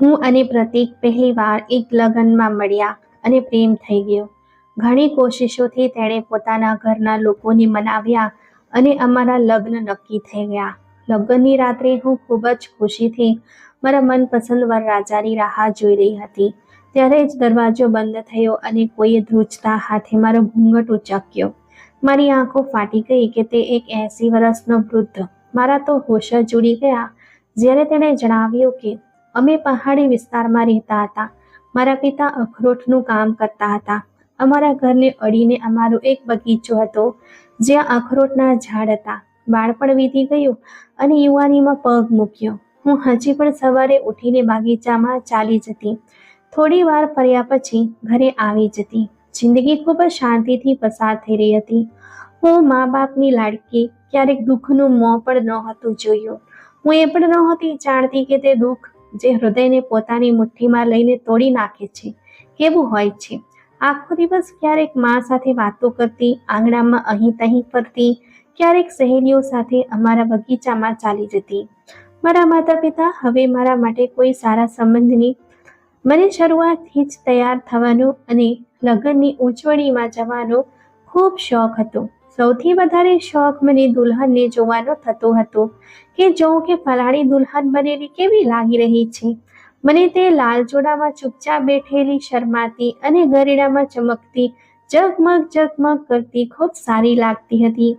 હું અને પ્રતીક પહેલીવાર એક લગ્નમાં મળ્યા અને પ્રેમ થઈ ગયો. ઘણી કોશિશોથી તેણે પોતાના ઘરના લોકોને મનાવ્યા અને અમારા લગ્ન નક્કી થઈ ગયા. લગ્નની રાત્રે હું ખૂબ જ ખુશીથી મારા મનપસંદ વરરાજાની રાહ જોઈ રહી હતી. ત્યારે જ દરવાજો બંધ થયો અને કોઈએ ધ્રુજતા હાથે મારો ઘૂંઘટ ઉચક્યો. મારી આંખો ફાટી ગઈ કે તે એક એંસી વર્ષનો વૃદ્ધ. મારા તો હોશ જ ઉડી ગયા. જ્યારે તેણે જણાવ્યું કે અમે પહાડી વિસ્તારમાં રહેતા હતા. મારા પિતા અખરોટનું કામ કરતા હતા. અમારા ઘરને અડીને અમારો એક બગીચો હતો, જ્યાં અખરોટના ઝાડ હતા. બાળપણ વીતી ગયું અને યુવાનીમાં પગ મૂક્યો. હું હજી પણ સવારે ઉઠીને બગીચામાં ચાલી જતી. થોડી વાર ફર્યા પછી ઘરે આવી જતી. જિંદગી ખૂબ જ શાંતિથી પસાર થઈ રહી હતી. હું મા બાપની લાડકી ક્યારેક દુઃખનું મોં પણ નહોતું જોયું. હું એ પણ નહોતી જાણતી કે તે દુઃખ જે હૃદયને પોતાની મુઠ્ઠીમાં લઈને તોડી નાખે છે. કેવું હોય છે? આખો દિવસ ક્યારેક મા સાથે વાતો કરતી, આંગણામાં અહીં તહીં ફરતી, ક્યારેક સહેલીઓ સાથે અમારા બગીચામાં ચાલી જતી. મારા માતા પિતા હવે મારા માટે કોઈ સારા સંબંધની મને શરૂઆતથી જ તૈયાર થવાનો અને લગ્નની ઉજવણીમાં જવાનો ખૂબ શોખ હતો. સૌથી વધારે શોખ મને દુલ્હનને જોવાનો થતો હતો કે જોઉં કે ફલાણી દુલ્હન બનેલી કેવી લાગી રહી છે? મને તે લાલ જોડામાં ચૂપચાપ બેઠેલી શરમાતી અને ગરીડામાં ચમકતી ઝગમગ ઝગમગ કરતી ખૂબ સારી લાગતી હતી.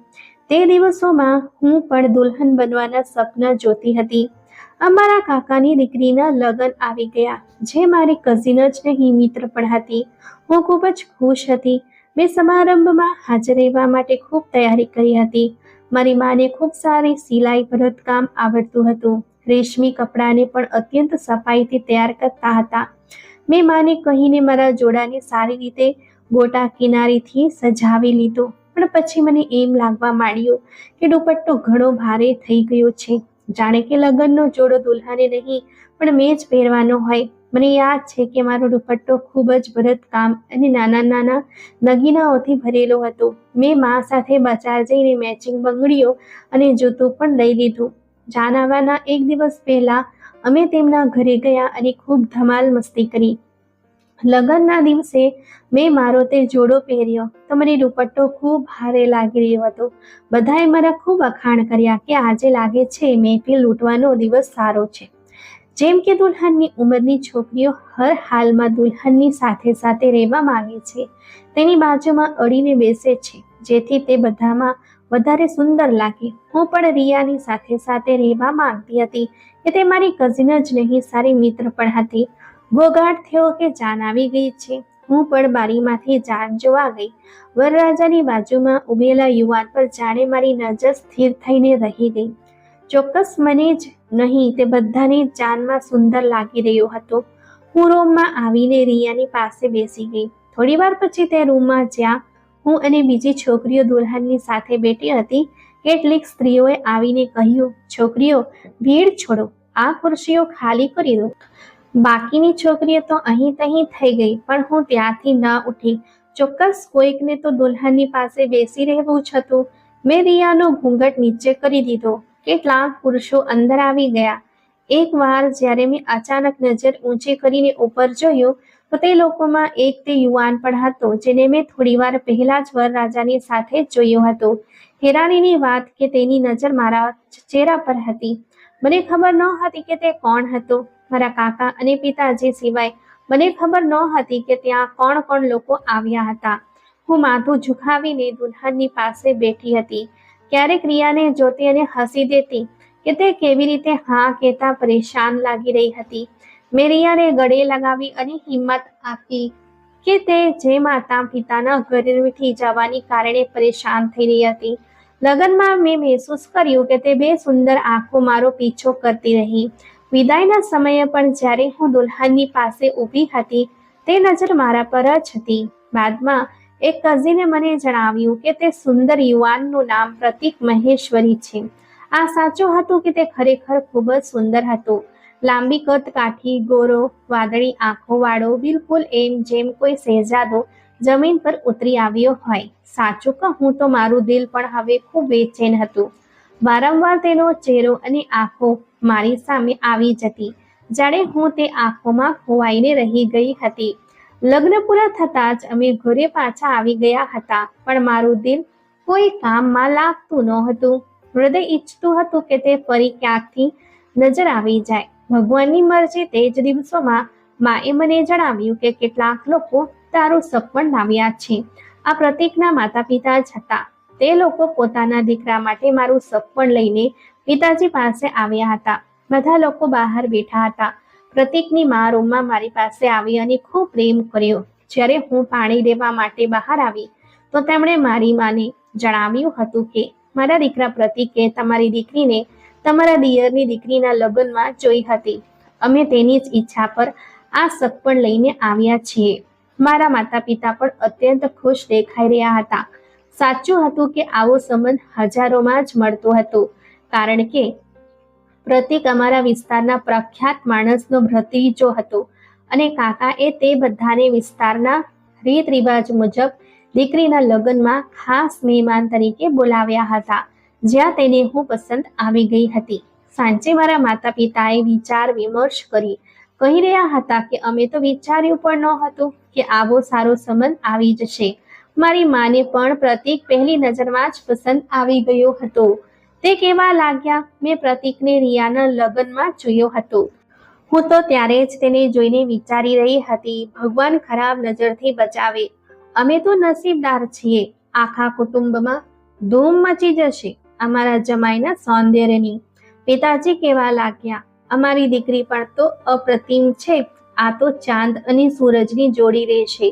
તે દિવસોમાં હું પણ દુલ્હન બનવાના સપના જોતી હતી. અમારા કાકાની દીકરીના લગ્ન આવી ગયા, જે મારી કઝિન જ નહીં, મિત્ર પણ હતી. હું ખૂબ જ ખુશ હતી. મેં સમારંભમાં હાજર રહેવા માટે ખૂબ તૈયારી કરી હતી. મારી માને ખૂબ સારી સિલાઈ ભરતકામ આવડતું હતું. રેશમી કપડાને પણ અત્યંત સફાઈથી તૈયાર કરતા હતા. મેં માને કહીને મારા જોડાને સારી રીતે ગોટા કિનારીથી સજાવી લીધો. પણ પછી મને એમ લાગવા માંડ્યું કે દુપટ્ટો ઘણો ભારે થઈ ગયો છે. જાણે કે લગ્નનો જોડો દુલ્હાને નહીં, પણ મેં જ પહેરવાનો હોય. મને યાદ છે કે મારો દુપટ્ટો ખૂબ જ ભરતકામ અને નાના નાના નગીનાઓથી ભરેલો હતો. મેં મા સાથે બજાર જઈને મેચિંગ બંગડીઓ અને જૂતું પણ લઈ લીધું. આવવાના એક દિવસ પહેલાં અમે તેમના ઘરે ગયા અને ખૂબ ધમાલ મસ્તી કરી. લગ્નના દિવસે મેં મારો તે જોડો પહેર્યો તો મને દુપટ્ટો ખૂબ ભારે લાગી રહ્યો હતો. બધાએ મારા ખૂબ અખાણ કર્યા કે આજે લાગે છે મહેફિલ લૂંટવાનો દિવસ સારો છે. જેમ કે દુલ્હનની ઉંમરની છોકરીઓ હર હાલમાં દુલ્હનની સાથે સાથે રહેવા માંગે છે. તેની બાજુમાં અડીને બેસે છે, જેથી તે બધામાં વધારે સુંદર લાગે. હું પણ રિયાની સાથે સાથે રહેવા માંગતી હતી કે તે મારી કઝિન જ નહીં, સારી મિત્ર પણ હતી. ગોગાટ થયો કે જાન આવી ગઈ છે. હું પણ બારીમાંથી જાન જોવા ગઈ. વરરાજાની બાજુમાં ઉભેલા યુવાન પર જાણે મારી નજર સ્થિર થઈને રહી ગઈ. ચોક્કસ મને જ નહીં, તે બધાની જાનમાં સુંદર લાગી રહ્યો હતો. હું રૂમમાં આવીને રિયાની પાસે બેસી ગઈ. થોડી વાર પછી તે રૂમમાં જ્યાં હું અને બીજી છોકરીઓ દુલ્હનની સાથે બેઠી હતી, કેટલીક સ્ત્રીઓએ આવીને કહ્યું, છોકરીઓ, ભીડ છોડો. આ ખુરશીઓ ખાલી કરી દો. બાકીની છોકરીઓ તો અહીં તહીં થઈ ગઈ, પણ હું ત્યાંથી ન ઉઠી. ચોક્કસ કોઈકને તો દુલ્હનની પાસે બેસી રહેવું જ હતું. મેં રિયાનો ઘૂંઘટ નીચે કરી દીધો. કેટલાક પુરુષો અંદર આવી ગયા. એકવાર જ્યારે મેં અચાનક નજર ઊંચી કરીને ઉપર જોયું, તો તે લોકોમાં એક તે યુવાન પણ હતો, જેને મેં થોડીવાર પહેલા જ વરરાજાની સાથે જોયો હતો. હેરાનીની વાત કે તેની નજર મારા ચહેરા પર હતી. મને ખબર ન હતી કે તે કોણ હતો. મારા કાકા અને પિતાજી સિવાય મને ખબર ન હતી કે ત્યાં કોણ કોણ લોકો આવ્યા હતા. હું માથું ઝુકાવીને દુલ્હનની પાસે બેઠી હતી. ક્યારેક રિયાને જોતી અને હસી દેતી કે તે કેવી રીતે હા કહેતા પરેશાન લાગી રહી હતી. મેં રિયાને ગળે લગાવી અને હિંમત આપી કે તે જે માતા પિતાના ઘરેથી જવાની કારણે પરેશાન થઈ રહી હતી. લગ્નમાં મેં મહેસૂસ કર્યું કે તે બે સુંદર આંખો મારો પીછો કરતી રહી. વિદાયના સમયે પણ જ્યારે હું દુલ્હનની પાસે ઊભી હતી, તે નજર મારા પર જ હતી. બાદમાં એક કઝિને મને જણાવ્યું કે તે સુંદર યુવાનનું નામ પ્રતિક મહેશ્વરી છે. આ સાચું હતું કે તે ખરેખર ખૂબ જ સુંદર હતો? લાંબી કદ કાઠી, ગોરો, વાદળી આંખો વાળો બિલકુલ એમ જેમ કોઈ શહેજાદો જમીન પર ઉતરી આવ્યો હોય. સાચું કહું તો મારું દિલ પણ હવે ખૂબ બેચેન હતું. વારંવાર તેનો ચહેરો અને આંખો મારી સામે આવી જતી. જાણે હું તે આંખોમાં ખોવાઈને રહી ગઈ હતી. લગ્ન પૂરા થતા જ અમે ઘરે પાછા આવી ગયા હતા. પણ મારું દિલ કોઈ કામમાં લાગતું ન હતું. હૃદય ઈચ્છતું હતું કે તે ફરી ક્યાંકથી નજર આવી જાય. ભગવાનની મરજી તે જ દિવસોમાં માએ મને જણાવ્યું કે કેટલાક લોકો તારું સપન લાવ્યા છે. આ પ્રતિકના માતા પિતા જ હતા. તે લોકો પોતાના દીકરા માટે મારું સપન લઈને પિતાજી પાસે આવ્યા હતા. બધા લોકો બહાર બેઠા હતા. પ્રતીકની મા રૂમમાં મારી પાસે આવી અને ખૂબ પ્રેમ કર્યો. જ્યારે હું પાણી લેવા માટે બહાર આવી, તો તેમણે મારી માને જણાવ્યું હતું કે, મારા દીકરા પ્રતીકે તમારી દીકરીને તમારા દિયરની દીકરીના લગ્નમાં જોઈ હતી. અમે તેની જ ઈચ્છા પર આ સગપણ લઈને આવ્યા છીએ. મારા માતા પિતા પણ અત્યંત ખુશ દેખાઈ રહ્યા હતા. સાચું હતું કે આવો સંબંધ હજારોમાં જ મળતો હતો, કારણ કે પ્રતીક અમારા વિસ્તારના પ્રખ્યાત માણસનો ભત્રીજો હતો. અને કાકા એ તે બધાને વિસ્તારના રીત રિવાજ મુજબ દીકરીના લગ્નમાં ખાસ મહેમાન તરીકે બોલાવ્યા હતા, જ્યાં તેને હું પસંદ આવી ગઈ હતી. સાંજે મારા માતા પિતાએ વિચાર વિમર્શ કરી, કહી રહ્યા હતા કે અમે તો વિચાર્યું પણ ન હતું કે આવો સારો સંબંધ આવી જશે. મારી માને પણ પ્રતિક પહેલી નજરમાં જ પસંદ આવી ગયો હતો. તે કેવા લાગ્યા, મેં પ્રતિકને રિયાના લગ્નમાં જોયો હતો. હું તો ત્યારે જ તેને જોઈને વિચારી રહી હતી, ભગવાન ખરાબ નજરથી બચાવે. અમે તો નસીબદાર છીએ. આખા કુટુંબમાં ધૂમ મચી જશે. અમારા જમાઈના સૌંદર્યની. પિતાજી કેવા લાગ્યા, અમારી દીકરી પણ તો અપ્રતિમ છે. આ તો ચાંદ અને સૂરજની જોડી રહેશે.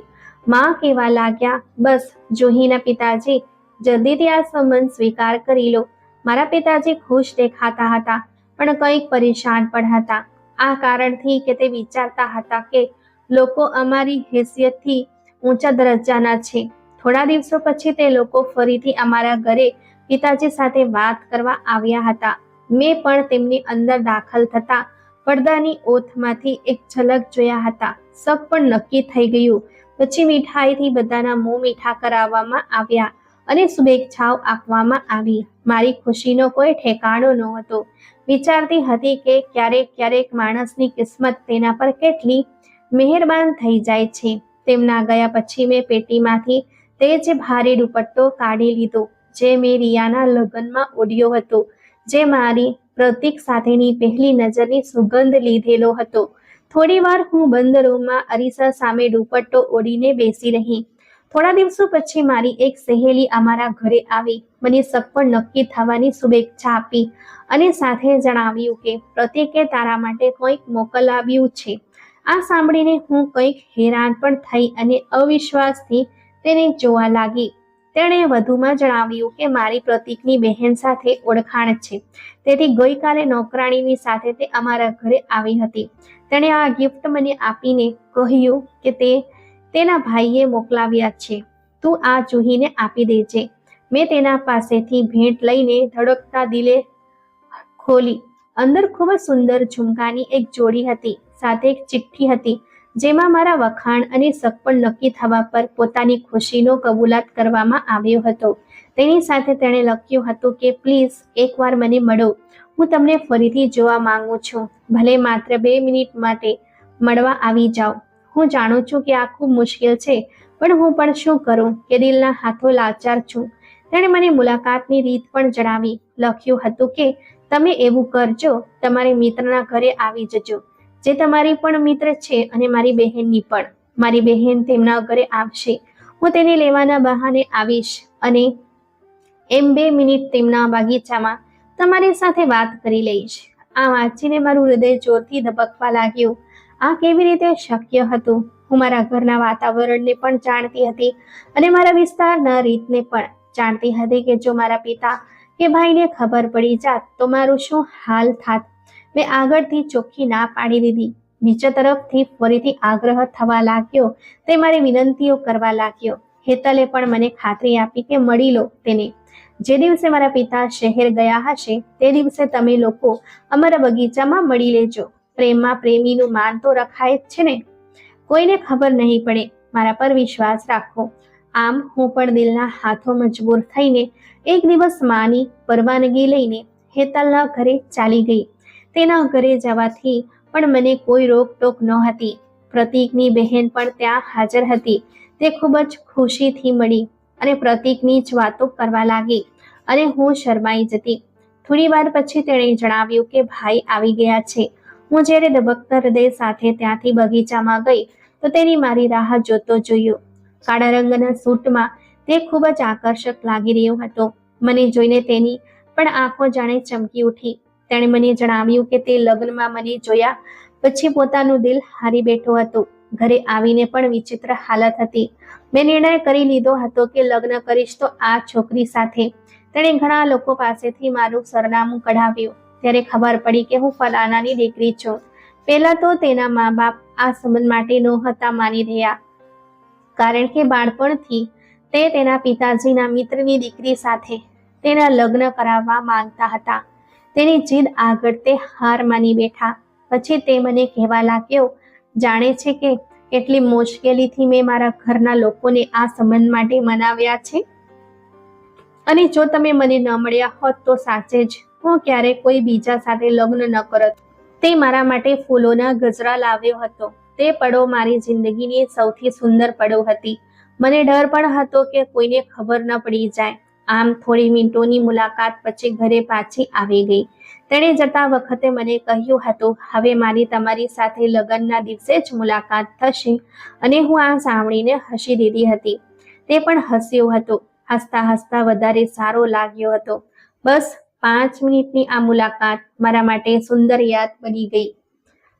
માં કેવા લાગ્યા, બસ જોહીના પિતાજી, જલ્દીથી આ સંબંધ સ્વીકાર કરી લો. મારા પિતાજી ખુશ દેખાતા હતા, પણ કંઈક પરેશાન પણ હતા. આ કારણથી કે તે વિચારતા હતા કે લોકો અમારી હેસિયતથી ઊંચા દરજ્જાના છે. થોડા દિવસો પછી તે લોકો ફરીથી અમારા ઘરે પિતાજી સાથે વાત કરવા આવ્યા હતા. મેં પણ તેમની અંદર દાખલ થતા પડદાની ઓથમાંથી એક ઝલક જોયા હતા. સબ પણ નક્કી થઈ ગયું. પછી મીઠાઈથી બધાના મોં મીઠા કરાવવામાં આવ્યા. અને શુભેચ્છાઓ આપવામાં આવી. મારી ખુશીનો કોઈ ઠેકાણો નહોતો. વિચારતી હતી કે ક્યારેક ક્યારેક માણસની કિસ્મત તેના પર કેટલી મહેરબાન થઈ જાય છે. તેમના ગયા પછી મેં પેટીમાંથી તે જ ભારે દુપટ્ટો કાઢી લીધો, જે મેં રિયાના લગ્નમાં ઓઢ્યો હતો, જે મારી પ્રતીક સાથેની પહેલી નજરની સુગંધ લીધેલો હતો. થોડી વાર હું બંધ રૂમમાં અરીસા સામે દુપટ્ટો ઓઢીને બેસી રહી. થોડા દિવસો પછી મારી એક સહેલી અમારા ઘરે આવી. મને સગપણ નક્કી થવાની શુભેચ્છા આપી અને સાથે જણાવ્યું કે, પ્રત્યેકે તારા માટે કંઈક મોકલાવ્યું છે. આ સાંભળીને હું કંઈક હેરાન પણ થઈ અને અવિશ્વાસથી તેને જોવા લાગી. તેણે વધુમાં જણાવ્યું કે, મારી પ્રતિકની બહેન સાથે ઓળખાણ છે. તેથી ગઈકાલે નોકરાણીની સાથે તે અમારા ઘરે આવી હતી. તેણે આ ગિફ્ટ મને આપીને કહ્યું કે તે તેના ભાઈએ મોકલાવ્યા છે. તું આ જુહીને આપી દેજે. મેં તેના પાસેથી ભેટ લઈને ધડકતા દિલે ખોલી. અંદર ખૂબ જ સુંદર ઝુમકાની એક જોડી હતી, સાથે એક ચિઠ્ઠી હતી, જેમાં મારા વખાણ અને સગપણ નક્કી થવા પર પોતાની ખુશીનો કબૂલાત કરવામાં આવ્યો હતો. તેની સાથે તેણે લખ્યું હતું કે, પ્લીઝ, એકવાર મને મળો. હું તમને ફરીથી જોવા માંગુ છું. ભલે માત્ર બે મિનિટ માટે મળવા આવી જાઓ હું જાણું છું કે આ ખૂબ મુશ્કેલ છે, પણ હું પણ શું કરું કે દિલના હાથો લાચાર છું. તેણે મને મુલાકાતની રીત પણ જણાવી, લખ્યું હતું કે, તમે એવું કરજો, તમારી મિત્રના ઘરે આવી જજો, જે તમારી પણ મિત્ર છે અને મારી બહેનની પણ. મારી બહેન તેમના ઘરે આવશે. હું તેને લેવાના બહાને આવીશ અને એમ બે મિનિટ તેમના બગીચામાં તમારી સાથે વાત કરી લઈશ. આ વાંચીને મારું હૃદય જોરથી ધબકવા લાગ્યું. આ કેવી રીતે શક્ય હતું? હું મારા ઘરના વાતાવરણને પણ જાણતી હતી અને મારા વિસ્તારના રીતને પણ જાણતી હતી કે જો મારા પિતા કે ભાઈને ખબર પડી જાત, તો મારું શું હાલ થાત? મેં આગળથી ચોખ્ખી ના પાડી દીધી. બીજા તરફથી ફરીથી આગ્રહ થવા લાગ્યો. તે મારી વિનંતીઓ કરવા લાગ્યો. હેતલે પણ મને ખાતરી આપી કે મળી લો તેને. જે દિવસે મારા પિતા શહેર ગયા હશે, તે દિવસે તમે લોકો અમારા બગીચામાં મળી લેજો. પ્રેમમાં પ્રેમીનું માન તો રખાય જ છે ને. કોઈને ખબર નહીં પડે, મારા પર વિશ્વાસ રાખો. આમ હું પણ દિલના હાથો મજબૂર થઈને એક દિવસ માની પરવાનગી લઈને હેતલના ઘરે ચાલી ગઈ. તેના ઘરે જવાથી પણ મને કોઈ રોકટોક નહોતી પ્રતીકની બહેન પણ ત્યાં હાજર હતી. તે ખૂબ જ ખુશીથી મળી અને પ્રતીકની જ વાતો કરવા લાગી અને હું શરમાઈ જતી. થોડી વાર પછી તેણે જણાવ્યું કે ભાઈ આવી ગયા છે. હું જ્યારે ધબકતા હૃદય સાથે ત્યાંથી બગીચામાં ગઈ, તો તેની મારી રાહ જોતો જોયો. કાળા રંગના સૂટમાં તે ખૂબ જ આકર્ષક લાગી રહ્યો હતો. મને જોઈને તેની પણ આંખો જાણે ચમકી ઉઠી. તેણે મને જણાવ્યું કે તે લગ્નમાં મને જોયા પછી પોતાનું દિલ હારી બેઠો હતો. ઘરે આવીને પણ વિચિત્ર હાલત હતી. મેં નિર્ણય કરી લીધો હતો કે લગ્ન કરીશ તો આ છોકરી સાથે. તેણે ઘણા લોકો પાસેથી મારું સરનામું કઢાવ્યું. ત્યારે ખબર પડી કે હું ફલાનાની દીકરી છું. પહેલા તો તેના મા બાપ આ સંબંધ માટે નહોતા માની રહ્યા. કારણ કે બાળપણથી તે તેના પિતાજીના મિત્રની દીકરી સાથે તેના લગ્ન કરાવવા માંગતા હતા. તેની જીદ આગળ તે હાર માની બેઠા. પછી તે મને કહેવા લાગ્યો, જાણે છે કે કેટલી મુશ્કેલીથી મેં મારા ઘરના લોકોને આ સંબંધ માટે મનાવ્યા છે? અને જો તમે મને ન મળ્યા હોત તો સાચે જ હું ક્યારે કોઈ બીજા સાથે લગ્ન ન કરત તે મારા માટે ફૂલોના ગજરા લાવ્યો હતો. તે પડો મારી જિંદગીની સૌથી સુંદર પડો હતી. મને ડર પણ હતો કે કોઈને ખબર ન પડી જાય. આમ થોડી મિનિટોની મુલાકાત પછી ઘરે પાછી આવી ગઈ. તેણે જતા વખતે મને કહ્યું હતું, હવે મારી તમારી સાથે લગ્નના દિવસે જ મુલાકાત થશે અને હું આ સાંભળીને હસી દીધી હતી. તે પણ હસ્યું હતું. હસતા હસતા વધારે સારો લાગ્યો હતો. બસ પાંચ મિનિટની આ મુલાકાત મારા માટે સુંદર યાદ બની ગઈ.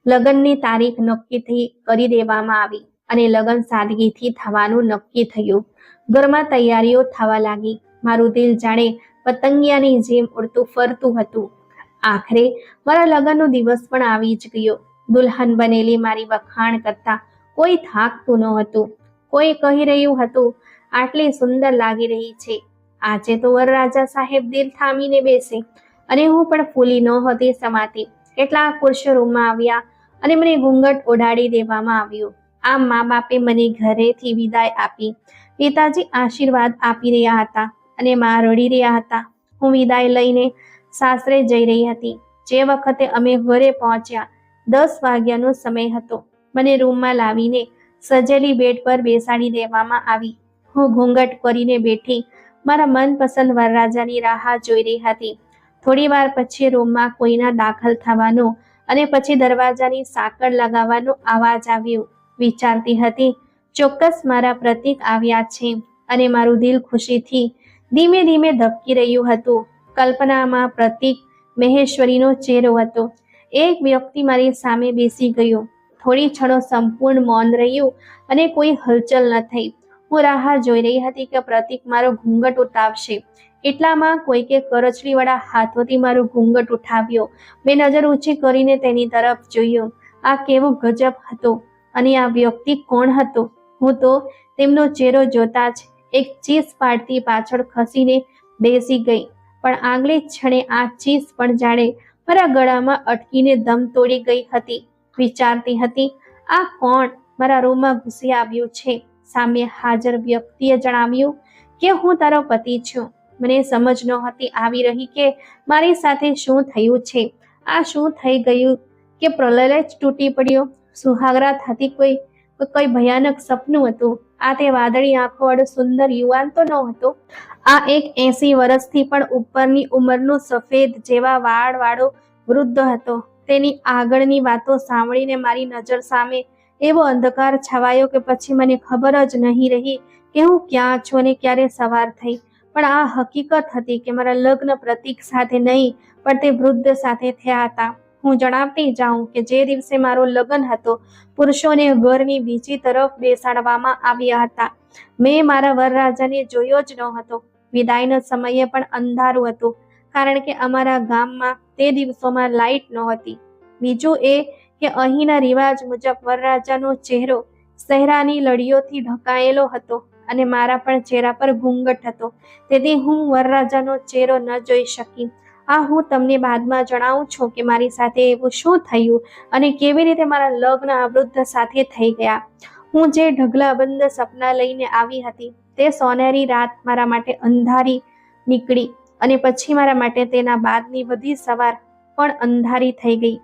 લગ્નની તારીખ નક્કી કરી દેવામાં આવી અને લગ્ન સાદગીથી થવાનું નક્કી થયું. ઘરમાં તૈયારીઓ થવા લાગી. મારું દિલ જાણે પતંગિયાની જેમ ઉડતું ફરતું હતું. આખરે મારા લગ્નનો દિવસ પણ આવી જ ગયો. દુલ્હન બનેલી મારી વખાણ કરતા કોઈ થાકતું ન હતું. કોઈ કહી રહ્યું હતું, આટલી સુંદર લાગી રહી છે. આજે તો વરરાજા સાહેબ દિલ થામીને બેસે અને હું પણ ફૂલી નહોતી સમાતી. કેટલા પુરુષો રૂમમાં આવ્યા અને મને ઘૂંઘટ ઓઢાડી દેવામાં આવ્યું. આમ મા બાપે મને ઘરેથી વિદાય આપી. પિતાજી આશીર્વાદ આપી રહ્યા હતા અને મા રડી રહ્યા હતા. હું વિદાય લઈને સાસરે જઈ રહી હતી. જે વખતે અમે ઘરે પહોંચ્યા, દસ વાગ્યાનો સમય હતો. મને રૂમમાં લાવીને સજેલી બેડ પર બેસાડી દેવામાં આવી. હું ઘૂંઘટ કરીને બેઠી મારા મનપસંદ વરરાજાની રાહ જોઈ રહી હતી. થોડી વાર પછી રૂમમાં કોઈના દાખલ થવાનો અને પછી દરવાજાની સાંકળ લગાવવાનો અવાજ આવ્યો. વિચારતી હતી, ચોક્કસ મારા પ્રતીક આવ્યા છે અને મારું દિલ ખુશીથી ધીમે ધીમે ધબકી રહ્યું હતું. કલ્પનામાં પ્રતીક મહેશ્વરીનો ચહેરો હતો. એક વ્યક્તિ મારી સામે બેસી ગયો. થોડી ક્ષણો સંપૂર્ણ મૌન રહ્યું અને કોઈ હલચલ ન થઈ. હું રાહ જોઈ રહી હતી કે પ્રતિક મારો ઘૂંઘટ ઉતાવશે. એટલામાં કોઈકે કરચલીવાળા હાથોથી મારો ઘૂંઘટ ઉઠાવ્યો. મેં નજર ઊંચી કરીને તેની તરફ જોયું. આ કેવો ગજબ હતો અને આ વ્યક્તિ કોણ હતો? હું તો તેમનો ચહેરો જોતા જ એક ચીસ પાડતી પાછળ ખસીને બેસી ગઈ. પણ આંગળી ક્ષણે આ ચીસ પણ જાણે મારા ગળામાં અટકીને દમ તોડી ગઈ હતી. વિચારતી હતી, આ કોણ મારા રૂમમાં ઘૂસી આવ્યું છે? સામે હાજર વ્યક્તિએ જણાવ્યું કે હું તારો પતિ છું. મને સમજ નહોતી આવી રહી કે મારી સાથે શું થયું છે. આ શું થઈ ગયું કે પ્રલય જ તૂટી પડ્યો? સુહાગરા થતી કોઈ કોઈ ભયાનક સપનું હતું? આ તે વાદળી આંખોવાળો સુંદર યુવાન તો ન હતો આ એક એસી વર્ષથી પણ ઉપરની ઉંમરનો સફેદ જેવા વાળ વાળો વૃદ્ધ હતો. તેની આગળની વાતો સાંભળીને મારી નજર સામે એવો અંધકાર છવાયો કે પછી મને ખબર જ નહીં રહી કે હું ક્યાં છું અને ક્યારે સવાર થઈ. પણ આ હકીકત હતી કે મારા લગ્ન પ્રતીક સાથે નહીં, પણ તે વૃદ્ધ સાથે થયા હતા. હું જણાવતી જાઉં કે જે દિવસે મારો લગ્ન હતો, પુરુષોને ઘરની બીજી તરફ બેસાડવામાં આવ્યા હતા. મેં મારા વરરાજાને જોયો જ ન હતો વિદાયના સમયે પણ અંધારું હતું, કારણ કે અમારા ગામમાં તે દિવસોમાં લાઇટ નહોતી. બીજું એ કે અહીંના રિવાજ મુજબ વરરાજાનો ચહેરો સહેરાની લડીઓથી ઢંકાયેલો હતો અને મારા પણ ચહેરા પર ઘૂંઘટ હતો. તેથી હું વરરાજાનો ચહેરો ન જોઈ શકી. આ હું તમને બાદમાં જણાવું છું કે મારી સાથે એવું શું થયું અને કેવી રીતે મારા લગ્ન આ વૃદ્ધ સાથે થઈ ગયા. હું જે ઢગલાબંધ સપના લઈને આવી હતી તે સોનેરી રાત મારા માટે અંધારી નીકળી અને પછી મારા માટે તેના બાદની બધી સવાર પણ અંધારી થઈ ગઈ.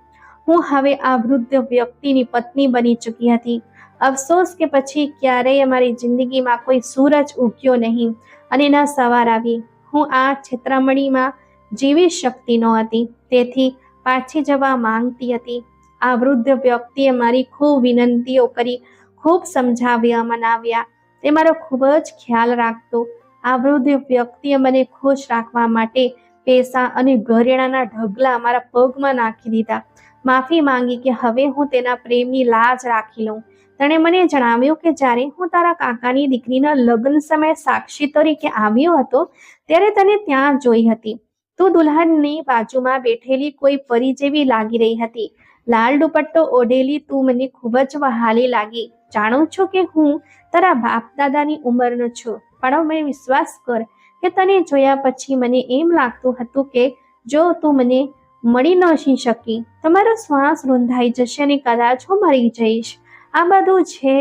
હું હવે આ વૃદ્ધ વ્યક્તિની પત્ની બની ચૂકી હતી. અફસોસ કે પછી ક્યારેય અમારી જિંદગીમાં કોઈ સૂરજ ઉગ્યો નહીં અને ના સવાર આવી. હું આ છેતરામણીમાં જીવી શકતી નહોતી તેથી પાછી જવા માંગતી હતી. આ વૃદ્ધ વ્યક્તિએ મારી ખૂબ વિનંતીઓ કરી, ખૂબ સમજાવ્યા, મનાવ્યા. તે મારો ખૂબ જ ખ્યાલ રાખતો. આ વૃદ્ધ વ્યક્તિએ મને ખુશ રાખવા માટે પૈસા અને ઘરેણાના ઢગલા મારા પગમાં નાખી દીધા. માફી માંગી કે હવે હું તેના પ્રેમની લાજ રાખી લઉં. તેણે મને જણાવ્યું કે જ્યારે હું તારા કાકાની દીકરીના લગ્ન સમયે સાક્ષી તરીકે આવ્યો હતો, ત્યારે તને ત્યાં જોઈ હતી. તું દુલ્હનની બાજુમાં બેઠેલી કોઈ પરી જેવી લાગી રહી હતી. લાલ દુપટ્ટો ઓઢેલી તું મને ખૂબ જ વહાલી લાગી. જાણું છું કે હું તારા બાપ દાદાની ઉંમરનો છું, પણ મેં વિશ્વાસ કર કે તને જોયા પછી મને એમ લાગતું હતું કે જો તું મને મળી ન શકી. તમારો શ્વાસ રૂંધાઈ જશે અને કદાચ હું મરી જઈશ. આ બધું છે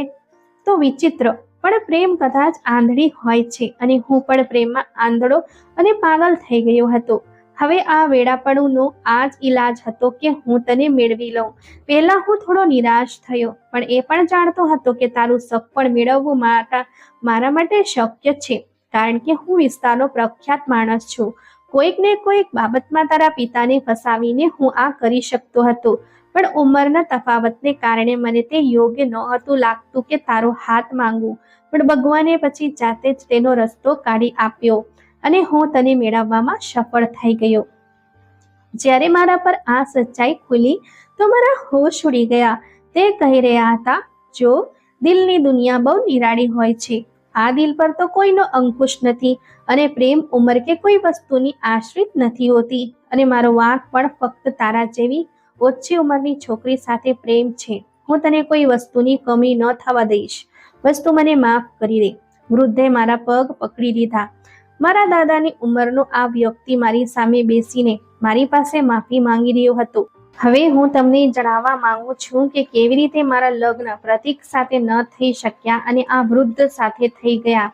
તો વિચિત્ર, પણ પ્રેમ કદાચ આંધળી હોય છે અને હું પણ પ્રેમમાં આંધળો અને પાગલ થઈ ગયો હતો. હવે આ વેડાપણુંનો આ જ ઈલાજ હતો કે હું તને મેળવી લઉં. પહેલા હું થોડો નિરાશ થયો, પણ એ પણ જાણતો હતો કે તારું સપણ મેળવવું મારા મારા માટે શક્ય છે, કારણ કે હું વિસ્તારનો પ્રખ્યાત માણસ છું. કોઈક ને કોઈક બાબતમાં તારા પિતાને ફસાવીને હું આ કરી શકતો હતો. પણ ઉંમરના તફાવતને કારણે મને તે યોગ્ય નહોતું લાગતું કે તારો હાથ માંગું. પણ ભગવાને પછી જાતે જ તેનો રસ્તો કાઢી આપ્યો અને હું તને મેળવવામાં સફળ થઈ ગયો. જ્યારે મારા પર આ સચ્ચાઈ ખુલી તો મારા હોશ ઉડી ગયા. તે કહી રહ્યા હતા, જો દિલની દુનિયા બહુ નિરાળી હોય છે આ દિલ પર તો કોઈનો અંકુશ નથી અને પ્રેમ ઉંમર કે કોઈ વસ્તુની આશ્રિત નથી હોતી. અને મારો વાંક પણ ફક્ત તારા જેવી ઓછી ઉંમરની છોકરી સાથે પ્રેમ છે. હું તને કોઈ વસ્તુની કમી ન થવા દઈશ. બસ તું મને માફ કરી દે. વૃદ્ધે મારા પગ પકડી લીધા. મારા દાદાની ઉંમરનો આ વ્યક્તિ મારી સામે બેસીને મારી પાસે માફી માંગી રહ્યો હતો. હવે હું તમને જણાવવા માંગુ છું કે કેવી રીતે મારા લગ્ન પ્રતિક સાથે ન થઈ શક્યા અને આ વૃદ્ધ સાથે થઈ ગયા.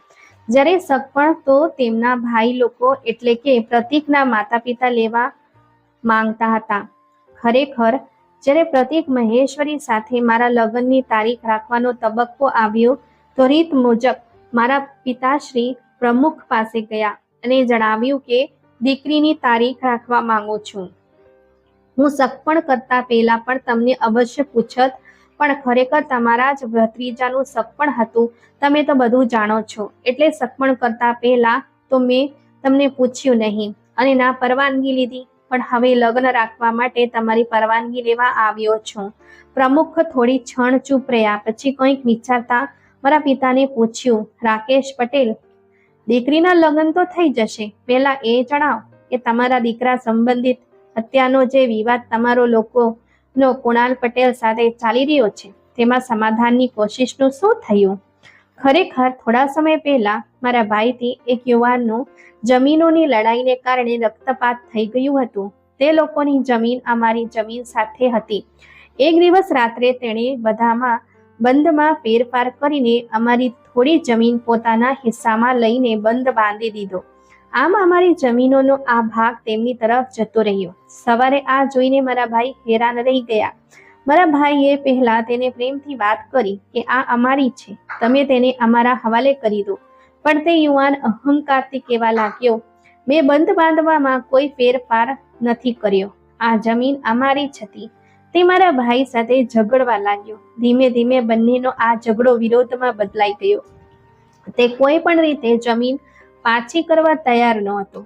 જ્યારે સગપણ તો તેમના ભાઈ લોકો એટલે કે પ્રતિકના માતા પિતા લેવા માંગતા હતા. ખરેખર, જ્યારે પ્રતિક મહેશ્વરી સાથે મારા લગ્નની તારીખ રાખવાનો તબક્કો આવ્યો, તો રીત મુજબ મારા પિતાશ્રી પ્રમુખ પાસે ગયા અને જણાવ્યું કે, દીકરીની તારીખ રાખવા માંગુ છું. હું સગપણ કરતા પહેલા પણ તમને અવશ્ય પૂછત. પણ ખરેખર તમારા જ ભત્રીજાનું સગપણ હતું, તમે તો બધું જાણો છો. એટલે સગપણ કરતા પહેલા તો મેં તમને પૂછ્યું નહીં. અને ના પરવાનગી લીધી. પણ હવે લગ્ન રાખવા માટે તમારી પરવાનગી લેવા આવ્યો છું. પ્રમુખ થોડી ક્ષણ ચૂપ રહ્યા. પછી કંઈક વિચારતા મારા પિતાને પૂછ્યું, રાકેશ પટેલ, દીકરીના લગ્ન તો થઈ જશે. પહેલા એ જણાવ કે તમારા દીકરા સંબંધિત હત્યાનો જે વિવાદ તમારો લોકોનો, કુણાલ પટેલ સાથે ચાલી રહ્યો છે, તેમાં સમાધાનની કોશિશનું શું થયું? ખરેખર થોડા સમય પહેલા મારા ભાઈથી એક યુવાનનું જમીનોની લડાઈને કારણે રક્તપાત થઈ ગયું હતું. તે લોકોની જમીન અમારી જમીન સાથે હતી. એક દિવસ રાત્રે તેણે બધામાં બંધમાં ફેરફાર કરીને અમારી થોડી જમીન પોતાના હિસ્સામાં લઈને બંધ બાંધી દીધો. આમ અમારી જમીનોનો આ ભાગ તેમની તરફ જતો રહ્યો. સવારે આ જોઈને મારા ભાઈ હેરાન રહી ગયા. મારા ભાઈએ પહેલા તેને પ્રેમથી વાત કરી કે આ અમારી છે, તમે તેને અમારા હવાલે કરી દો. પણ તે યુવાન અહંકારથી કહેવા લાગ્યો, મેં બંધ બાંધવામાં કોઈ ફેરફાર નથી કર્યો. આ જમીન અમારી જ હતી. તે મારા ભાઈ સાથે ઝઘડવા લાગ્યો. ધીમે ધીમે બંનેનો આ ઝઘડો વિરોધમાં બદલાઈ ગયો. તે કોઈ પણ રીતે જમીન પાછી કરવા તૈયાર ન હતો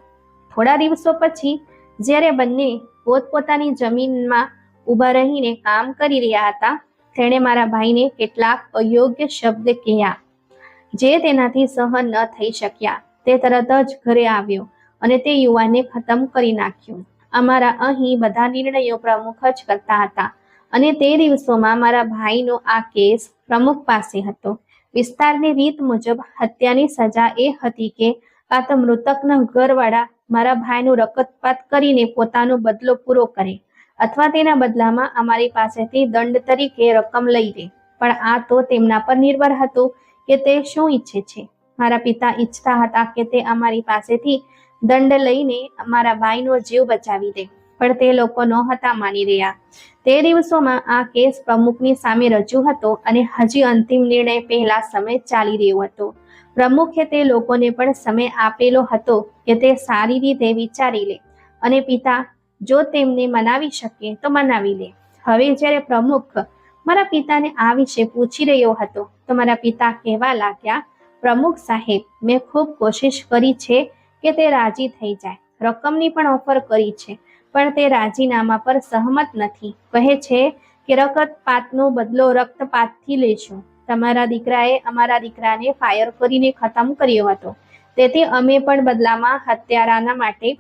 થોડા દિવસો પછી, જ્યારે બંને પોતપોતાની જમીનમાં ઊભા રહીને કામ કરી રહ્યા હતા, તેણે મારા ભાઈને કેટલાક અયોગ્ય શબ્દ કહ્યા, જે તેનાથી સહન ન થઈ શક્યા. તે તરત જ ઘરે આવ્યો અને તે યુવાનને ખતમ કરી નાખ્યો. અમારા અહીં બધા નિર્ણયો પ્રમુખ જ કરતા હતા અને તે દિવસોમાં મારા ભાઈનો આ કેસ પ્રમુખ પાસે હતો. વિસ્તારની રીત મુજબ હત્યાની સજા એ હતી કે કાં તો મૃતકના ઘરવાળા મારા ભાઈનું રકતપાત કરીને પોતાનો બદલો પૂરો કરે અથવા તેના બદલામાં અમારી પાસેથી દંડ તરીકે રકમ લઈ લે. પણ આ તો તેમના પર નિર્ભર હતું કે તે શું ઈચ્છે છે. મારા પિતા ઈચ્છતા હતા કે તે અમારી પાસેથી દંડ લઈને અમારા ભાઈનો જીવ બચાવી દે, પણ તે લોકો નહોતા માની રહ્યા. તે દિવસોમાં આ કેસ પ્રમુખની સામે રજૂ હતો અને હજી અંતિમ નિર્ણય પહેલા સમય ચાલી રહ્યો હતો. પ્રમુખે તે લોકોને પણ સમય આપેલો હતો કે તે સારી રીતે વિચારી લે અને પિતા, જો તેમને મનાવી શકે તો મનાવી લે. હવે જ્યારે પ્રમુખ મારા પિતાને આ વિશે પૂછી રહ્યો હતો, તો મારા પિતા કહેવા લાગ્યા, પ્રમુખ સાહેબ, મેં ખૂબ કોશિશ કરી છે કે તે રાજી થઈ જાય. રકમની પણ ઓફર કરી છે, પણ તે રાજીનામા પર સહમત નથી. કહે છે કે રક્તપાતનો બદલો રક્તપાતથી લેશું. તમારા દીકરાએ અમારા દીકરાને ફાયર કરીને ખતમ કર્યો હતો. તેથી અમે પણ બદલામાં હત્યારાના માટે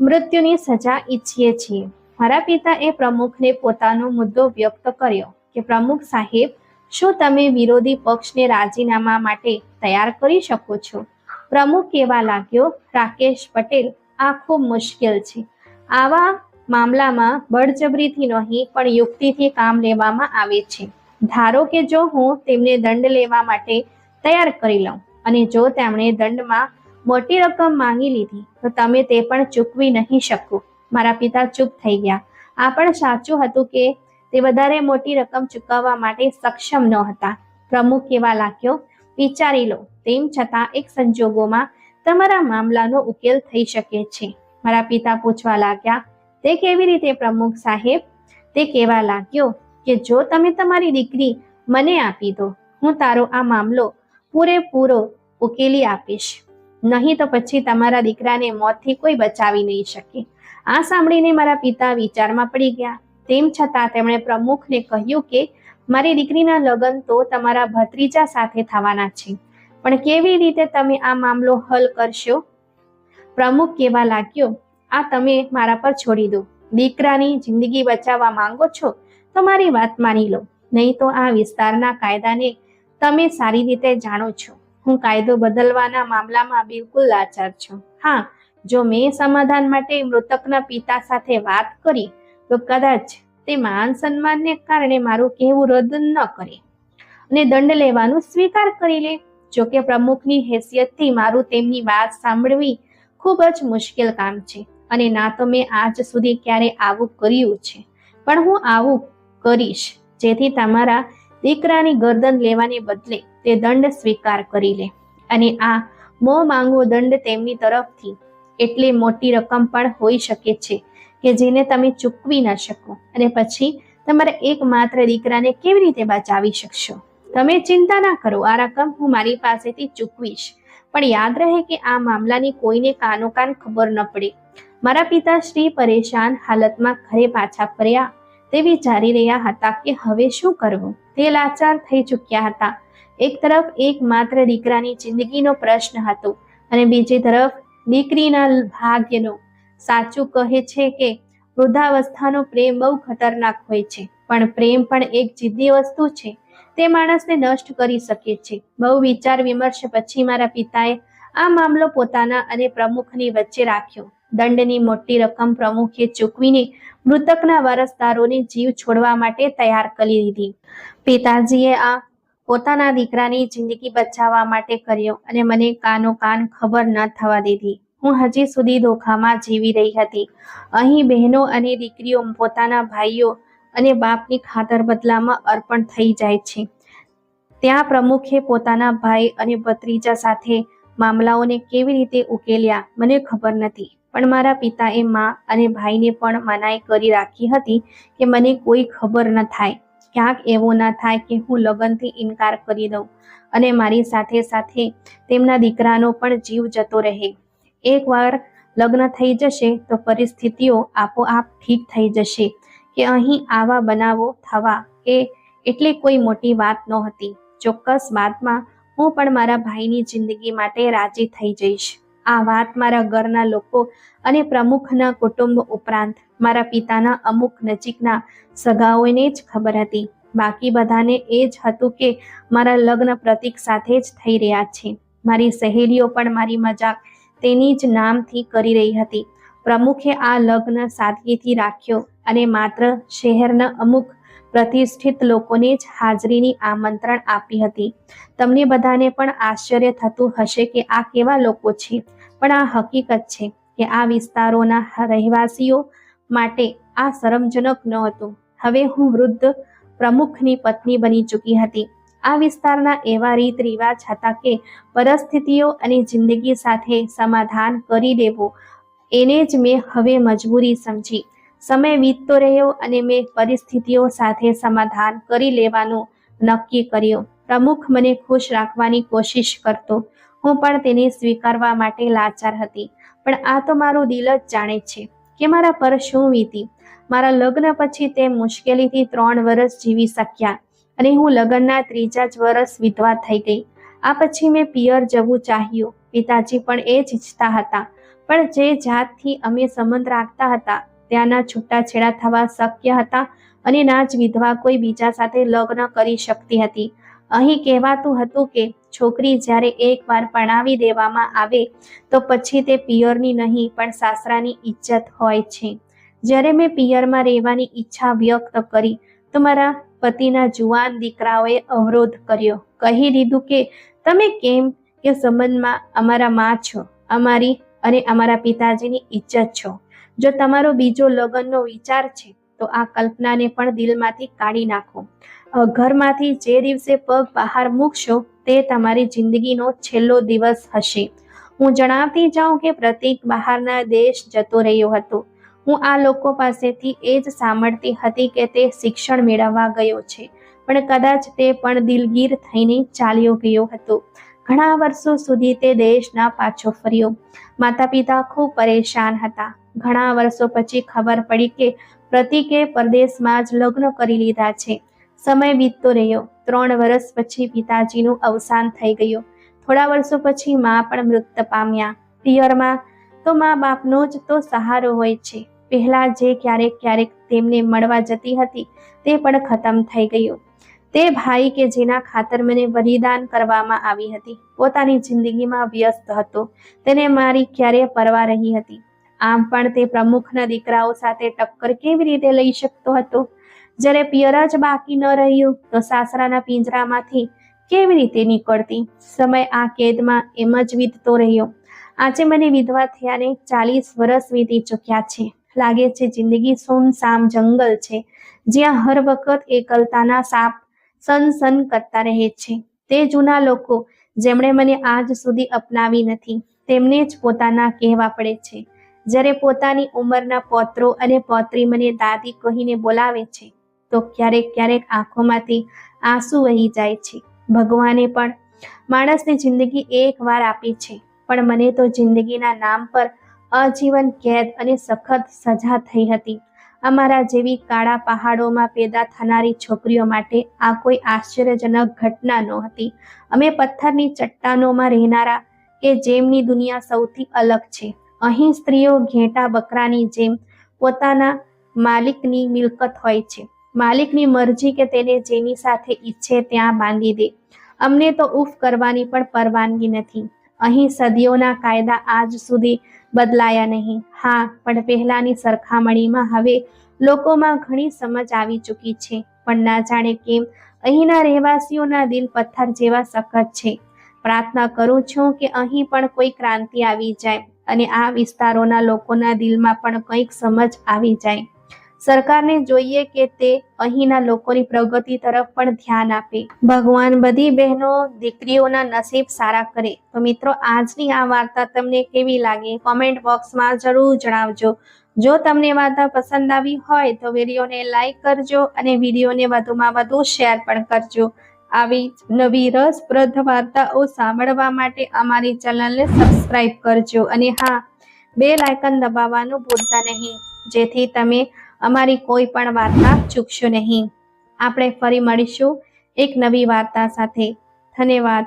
મૃત્યુની સજા ઈચ્છીએ છીએ. મારા પિતાએ પ્રમુખને પોતાનો મુદ્દો વ્યક્ત કર્યો કે, પ્રમુખ સાહેબ, શું તમે વિરોધી પક્ષને રાજીનામા માટે તૈયાર કરી શકો છો? પ્રમુખ કેવા લાગ્યો, રાકેશ પટેલ, આ ખૂબ મુશ્કેલ છે. આવા મામલામાં બળજબરીથી નહીં, પણ યુક્તિથી કામ લેવામાં આવે છે. ધારો કે જો હું તેમને દંડ લેવા માટે તૈયાર કરી લઉં અને જો તેમણે દંડમાં મોટી રકમ માંગી લીધી, તો તમે તે પણ ચૂકવી નહીં શકો. મારા પિતા ચૂપ થઈ ગયા. આ પણ સાચું હતું કે તે વધારે મોટી રકમ ચૂકવવા માટે સક્ષમ ન હતા. પ્રમુખ કેવા લાગ્યો, વિચારી લો, તેમ છતાં એક સંજોગોમાં તમારા મામલાનો ઉકેલ થઈ શકે છે. મારા પિતા પૂછવા લાગ્યા, તે કેવી રીતે પ્રમુખ સાહેબ? તે કહેવા લાગ્યો કે જો તમે તમારી દીકરી મને આપી દો, હું તારો આ મામલો પૂરેપૂરો ઉકેલી આપીશ. નહીં તો પછી તમારા દીકરાને મોતથી કોઈ બચાવી નહીં શકે. આ સાંભળીને મારા પિતા વિચારમાં પડી ગયા. તેમ છતાં તેમણે પ્રમુખને કહ્યું કે, મારી દીકરીના લગ્ન તો તમારા ભત્રીજા સાથે થવાના છે. પણ કેવી રીતે તમે આ મામલો હલ કરશો? પ્રમુખ કહેવા લાગ્યો, આ તમે મારા પર છોડી દો. દીકરાની જિંદગી બચાવવા માંગો છો તો મારી વાત માની લો. નહીં તો આ વિસ્તારના કાયદાને તમે સારી રીતે જાણો છો. હું કાયદો બદલવાના મામલામાં બિલકુલ લાચાર છું. હા, જો મેં સમાધાન માટે મૃતકના પિતા સાથે વાત કરી, તો કદાચ તે માન સન્માનને કારણે મારું કહેવું રદ ન કરે. અને દંડ લેવાનું સ્વીકાર કરી લે. જો કે પ્રમુખની હેસિયતથી મારું તેમની વાત સાંભળવી ખૂબ જ મુશ્કેલ કામ છે. અને ના તો મેં આજ સુધી ક્યારે આવું કર્યું છે. પણ હું આવું કરીશ. જેથી તમારા દીકરાની ગરદન લેવાને બદલે તે દંડ સ્વીકાર કરી લે. અને આ મો માંગવો દંડ તેમની તરફથી એટલી મોટી રકમ પણ હોઈ શકે છે કે જેને તમે ચૂકવી ન શકો. અને પછી તમારા એકમાત્ર દીકરાને કેવી રીતે બચાવી શકશો? તમે ચિંતા ના કરો, આ રકમ હું મારી પાસેથી ચૂકવીશ. પણ યાદ રહે કે આ મામલાની કોઈને કાનો કાન ખબર ન પડે. મારા પિતા શ્રી પરેશાન હાલતમાં ઘરે પાછા ફર્યા તે વિચારી રહ્યા હતા કે હવે શું કરવું? તે લાચાર થઈ ચૂક્યા હતા. એક તરફ એકમાત્ર દીકરાની જિંદગીનો પ્રશ્ન હતો અને બીજી તરફ દીકરીના ભાગ્યનો. સાચું કહે છે કે વૃદ્ધાવસ્થાનો પ્રેમ બહુ ખતરનાક હોય છે, પણ પ્રેમ પણ એક જિદ્દી વસ્તુ છે. તે માણસને નષ્ટ કરી શકે છે. બહુ વિચાર વિમર્શ પછી મારા પિતાએ આ મામલો પોતાના અને પ્રમુખની વચ્ચે રાખ્યો. દંડની મોટી રકમ પ્રમુખે ચૂકવીને મૃતકના વારસદારોને જીવ છોડવા માટે તૈયાર કરી દીધી. પિતાજીએ આ પોતાના દીકરાની જિંદગી બચાવવા માટે કર્યો અને મને કાનો કાન ખબર ન થવા દીધી. હું હજી સુધી ધોખામાં જીવી રહી હતી. અહીં બહેનો અને દીકરીઓ પોતાના ભાઈઓ અને બાપની ખાતર બદલામાં અર્પણ થઈ જાય છે. ત્યાં પ્રમુખે પોતાના ભાઈ અને ભત્રીજા સાથે મામલાઓને કેવી રીતે ઉકેલ્યા મને ખબર નથી. પણ મારા પિતાએ મા અને ભાઈને પણ મનાઈ કરી રાખી હતી કે મને કોઈ ખબર ન થાય. ક્યાંક એવો ના થાય કે હું લગ્નથી ઇનકાર કરી દઉં અને મારી સાથે સાથે તેમના દીકરાનો પણ જીવ જતો રહે. એકવાર લગ્ન થઈ જશે તો પરિસ્થિતિઓ આપોઆપ ઠીક થઈ જશે કે અહીં આવા બનાવો થવા એ એટલે કોઈ મોટી વાત નહોતી. ચોક્કસ વાતમાં હું પણ મારા ભાઈની જિંદગી માટે રાજી થઈ જઈશ. આ વાત મારા ઘરના લોકો અને પ્રમુખના કુટુંબ ઉપરાંત મારા પિતાના અમુક નજીકના સગાઓને જ ખબર હતી. બાકી બધાને એ જ હતું કે મારા લગ્ન પ્રતિક સાથે જ થઈ રહ્યા છે. મારી સહેલીઓ પણ મારી મજાક તેની જ નામથી કરી રહી હતી. પ્રમુખે આ લગ્ન સાદગીથી રાખ્યો અને માત્ર શહેરના અમુક પ્રતિષ્ઠિત લોકોને જ હાજરીની આમંત્રણ આપી હતી. તમને બધાને પણ આશ્ચર્ય થતું હશે કે આ કેવા લોકો છે. પણ આ હકીકત છે કે આ વિસ્તારોના રહેવાસીઓ માટે આ શરમજનક નહોતું હવે હું વૃદ્ધ પ્રમુખની પત્ની બની ચૂકી હતી. આ વિસ્તારના એવા રીત રિવાજ હતા કે પરિસ્થિતિઓ અને જિંદગી સાથે સમાધાન કરી દેવું. એને જ મેં હવે મજબૂરી સમજી. સમય વીતતો રહ્યો અને મેં પરિસ્થિતિઓ સાથે સમાધાન કરી લેવાનું નક્કી કર્યું. પ્રમુખ મને ખુશ રાખવાની કોશિશ કરતો. હું પણ તેને સ્વીકારવા માટે લાચાર હતી. પણ આ તો મારું દિલ જ જાણે છે કે મારા પર શું વીતી. મારા લગ્ન પછી તે મુશ્કેલીથી ત્રણ વર્ષ જીવી શક્યા અને હું લગ્નના ત્રીજા જ વર્ષ વિધવા થઈ ગઈ. આ પછી મેં પિયર જવું ચાહ્યું. પિતાજી પણ એ જ ઈચ્છતા હતા. પણ જે જાતથી અમે સંબંધ રાખતા હતા ત્યાંના છૂટાછેડા થવા શક્ય હતા અને ના જ વિધવા કોઈ બીજા સાથે લગ્ન કરી શકતી હતી. અહીં કહેવાતું હતું કે છોકરી જ્યારે એકવાર પરણાવી દેવામાં આવે તો પછી તે પિયરની નહીં, પણ સાસરાની ઇજ્જત હોય છે. જ્યારે મેં પિયરમાં રહેવાની ઈચ્છા વ્યક્ત કરી તો મારા પતિના જુવાન દીકરાઓએ અવરોધ કર્યો. કહી દીધું કે, તમે કેમ કે સંબંધમાં અમારા મા છો? અમારી અને અમારા પિતાજીની ઇજ્જત છો. જો તમારો બીજો લગ્નનો વિચાર છે, તો આ કલ્પનાને પણ દિલમાંથી કાઢી નાખો. ઘરમાંથી જે દિવસે પગ બહાર મૂકશો, તે તમારી જિંદગીનો છેલ્લો દિવસ હશે. હું જણાવતી જાઉં કે પ્રતિક બહારના દેશ જતો રહ્યો હતો. હું આ લોકો પાસેથી એ જ સાંભળતી હતી કે તે શિક્ષણ મેળવવા ગયો છે. પણ કદાચ તે પણ દિલગીર થઈને ચાલ્યો ગયો હતો. ઘણા વર્ષો સુધી તે દેશના પાછો ફર્યો. માતા પિતા ખૂબ પરેશાન હતા. ઘણા વર્ષો પછી ખબર પડી કે પ્રતિકે પરદેશમાં જ લગ્ન કરી લીધા છે. સમય વીતતો રહ્યો. ત્રણ વર્ષ પછી પિતાજીનું અવસાન થઈ ગયું. થોડા વર્ષો પછી મા પણ મૃત પામ્યા. પિયરમાં તો મા બાપનો જ તો સહારો હોય છે. પહેલા જે ક્યારેક ક્યારેક તેમને મળવા જતી હતી તે પણ ખતમ થઈ ગયું. તે ભાઈ કે જેના ખાતર મને બલિદાન કરવામાં આવી હતી. પોતાની જિંદગીમાં વ્યસ્ત હતો. તેને મારી ક્યારે પરવા રહી હતી. આમ પણ તે પ્રમુખના દીકરાઓ સાથે ટક્કર કેવી રીતે લઈ શકતો હતો? જ્યારે પિયર જ બાકી ન રહ્યું, તો સાસરાના પિંજરામાંથી કેવી રીતે નીકળતી? સમય આ કેદમાં એમ જ વીતતો રહ્યો. આજે મને વિધવા થયાને ચાલીસ વર્ષ વીતી ચૂક્યા છે. લાગે છે જિંદગી સુમસામ જંગલ છે. જ્યાં હર વખત એકલતાના સાપ સન સન કરતા રહે છે. તે જૂના લોકો જેમણે મને આજ સુધી અપનાવી નથી, તેમને જ પોતાના કહેવા પડે છે. જ્યારે પોતાની ઉંમરના પૌત્રો અને પૌત્રી મને દાદી કહીને બોલાવે છે, તો ક્યારેક ક્યારેક આંખોમાંથી આંસુ વહી જાય છે. ભગવાને પણ માણસને જિંદગી એક વાર આપી છે, પણ મને તો જિંદગીના નામ પર આજીવન કેદ અને સખત સજા થઈ હતી. અમારા જેવી કાળા પહાડોમાં પેદા થનારી છોકરીઓ માટે આ કોઈ આશ્ચર્યજનક ઘટના નહોતી અમે પથ્થરની ચટ્ટાનોમાં રહેનારા કે જેમની દુનિયા સૌથી અલગ છે. અહીં સ્ત્રીઓ ઘેટા બકરાની જેમ પોતાના માલિકની મિલકત હોય છે. માલિકની મરજી કે તેને જેની સાથે ઈચ્છે ત્યાં બાંધી દે. અમને તો ઉફ કરવાની પણ પરવાનગી નથી. અહીં સદીઓના કાયદા આજ સુધી બદલાયા નહીં. હા, પણ પહેલાની સરખામણીમાં હવે લોકોમાં ઘણી સમજ આવી ચૂકી છે. પણ ના જાણે કેમ, અહીંના રહેવાસીઓના દિલ પથ્થર જેવા સખત છે. પ્રાર્થના કરું છું કે અહીં પણ કોઈ ક્રાંતિ આવી જાય અને આ વિસ્તારોના લોકોના દિલમાં પણ કંઈક સમજ આવી જાય. સરકારને જોઈએ કે તે અહીંના લોકોની પ્રગતિ તરફ પણ ધ્યાન આપે. ભગવાન બધી બહેનો દીકરીઓના નસીબ સારા કરે. તો મિત્રો, આજની આ વાર્તા તમને કેવી લાગી? કોમેન્ટ બોક્સમાં જરૂર જણાવજો. જો તમને વાર્તા પસંદ આવી હોય તો વિડીયોને લાઈક કરજો અને વિડીયોને વધુમાં વધુ શેર પણ કરજો. આવી નવી રસપ્રદ વાર્તાઓ સાંભળવા માટે અમારી ચેનલને સબસ્ક્રાઇબ કરજો. અને હા બે લાયકન દબાવવાનું ભૂલતા નહીં. જેથી તમે અમારી કોઈ પણ વાર્તા ચૂકશો નહીં. આપણે ફરી મળીશું એક નવી વાર્તા સાથે. ધન્યવાદ.